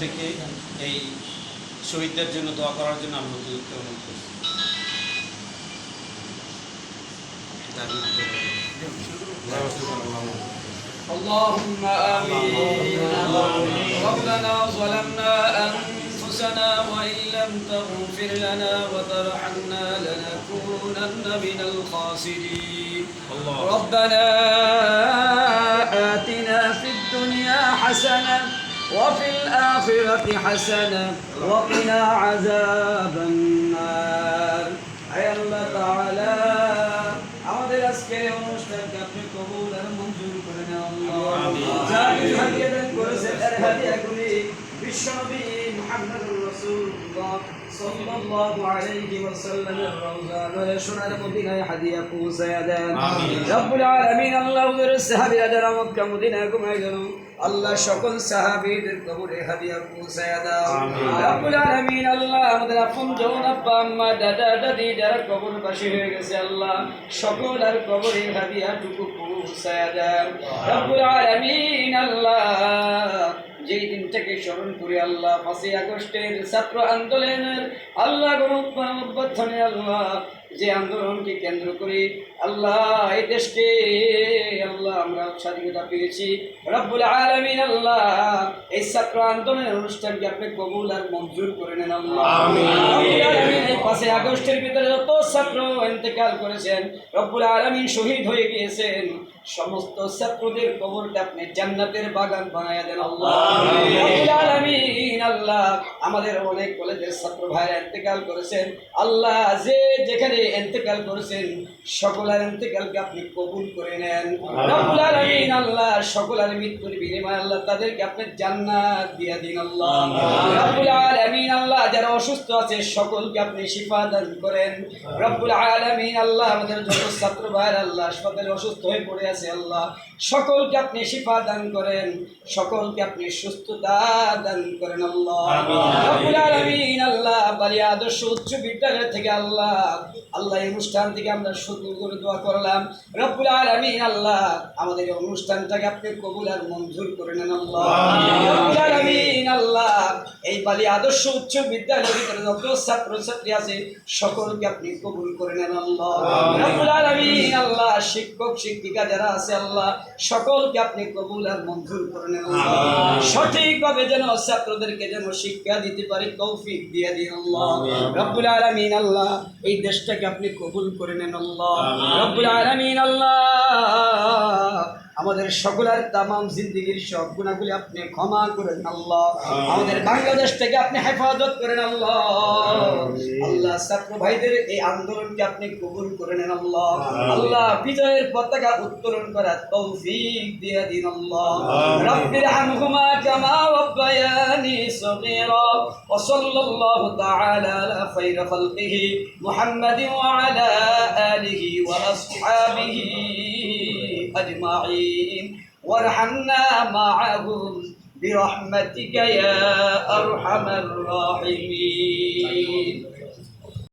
থেকে এই শহীদদের জন্য দোয়া করার জন্য আমি হুজুরকে অনুরোধ করছি اللهم آمين ربنا ظلمنا أنفسنا وإن لم تغفر لنا وترحمنا لنكونن من الخاسرين ربنا آتنا في الدنيا حسنة وفي الآخرة حسنة وقنا عذاب النار أي الله تعالى আমাদের আজকের এই অনুষ্ঠানকে আপনি কবুল আর মঞ্জুর করে নেন আল্লাহ যা কিছু হাদিয়া দান করেছেন এর হাদিয়াগুলি বিশ্বনবী মুহাম্মদুর রাসূলুল্লাহ সাল্লাল্লাহু আলাইহি ওয়াসাল্লামের রওজা সোনার মদিনায় হাদিয়া পৌঁছায়া দেন। রব্বুল আলামিন আল্লাহ হুজুর সাহাবীরা যারা মক্কা মদিনায় ঘুমায় গেল। আল্লাহ সকল সাহাবীদের কবরে হাদিয়া পৌঁছায়া দাও। রব্বুল আলামিন আল্লাহ আমাদের আপন জন আব্বা আম্মা দাদা দাদি যারা কবরবাসী হয়ে গেছে আল্লাহ সকল আর কবরে হাদিয়াটুকু পৌঁছায়া দাও রব্বুল আলামিন আল্লাহ যেই দিনটাকে স্মরণ করি আল্লাহ পাঁচই আগস্টের ছাত্র আন্দোলনের আল্লাহ গণঅভ্যর্থনে আল্লাহ যে আন্দোলনকে কেন্দ্র করে আল্লাহ এই দেশকে আল্লাহ আমরা স্বাধীনতা পেয়েছি। রব্বুল আলামিন আল্লাহ এই ছাত্র আন্দোলনের অনুষ্ঠানকে আপনি কবুল আর মঞ্জুর করে নেন আল্লাহ। পাঁচই আগস্টের ভিতরে যত ছাত্র ইন্তেকাল করেছেন রব্বুল আলামিন শহীদ হয়ে গিয়েছেন। সমস্ত ছাত্রদের কবরটা আপনি জান্নাতের বাগান বানায়া দেন আল্লাহ। আল্লাহ আমাদের অনেক কলেজের ছাত্র ভাইরা ইন্তেকাল করেছেন। আল্লাহ যে যেখানে ইন্তেকাল করেছেন সকলের ইন্তেকালকে আপনি কবুল করে নেন। রব্বুল আলামিন আল্লাহ সকলের মৃত্যুর বিনিময়ে আল্লাহ তাদেরকে আপনি জান্নাত দিয়ে দিন আল্লাহ। রব্বুল অসুস্থ আছে সকলকে আপনি শিফা দান করেন। রব্বুল আলামিন আল্লাহ আমাদের যত ছাত্র ভাইরা আল্লাহ হাসপাতালে অসুস্থ হয়ে পড়ে আছে আল্লাহ। সকলকে আপনি শিফা দান করেন সকলকে আপনি সুস্থতা দান করেন আল্লাহ। রব্বুল আলামিন আল্লাহ বালিয়া আদর্শ উচ্চ বিদ্যালয় থেকে আল্লাহ। আল্লাহ এই অনুষ্ঠান থেকে আমরা শুধু করে দোয়া করলাম। রব্বুল আলামিন আল্লাহ আমাদের এই অনুষ্ঠানটাকে আপনি কবুল আর মঞ্জুর করে নেন আল্লাহ। রব্বুল আলামিন আল্লাহ এই বালি আদর্শ উচ্চ বিদ্যালয়ের ভিতরে যত ছাত্র ছাত্রী আছে সকলকে আপনি কবুল করে নেন আল্লাহ। আল্লাহ শিক্ষক শিক্ষিকা যারা আছে আল্লাহ সকলকে আপনি কবুল আর মঞ্জুর করে নেন সঠিকভাবে যেন ছাত্রদেরকে যেন শিক্ষা দিতে পারি তৌফিক দিয়ে দিন আল্লাহ। রব্বুল আলামিন আল্লাহ এই দেশটাকে আপনি কবুল করে নেন আল্লাহ। রব্বুল আলামিন আল্লাহ। আমাদের সকলের তামাম জিন্দিগির সব গুণাগুলি আপনি ক্ষমা করেন আল্লাহ। আমাদের বাংলাদেশটাকে আপনি হেফাজত করেন আল্লাহ। আল্লাহ ছাত্র ভাইদের এই আন্দোলনকে আপনি কবুল করে নেন আল্লাহ। আল্লাহ বিজয়ের পতাকা উত্তোলন করার তৌফিক দিয়ে দিন আল্লাহ। রব্বির হামহুমা কামা রব্বায়ানি সগীরা ওয়া সাল্লাল্লাহু তাআলা আলা খায়র খালকিহি মুহাম্মাদিন ওয়া আলা আলিহি ওয়া আসহাবিহি। أجمعين. وارحمنا معهم برحمتك يا أرحم الراحمين.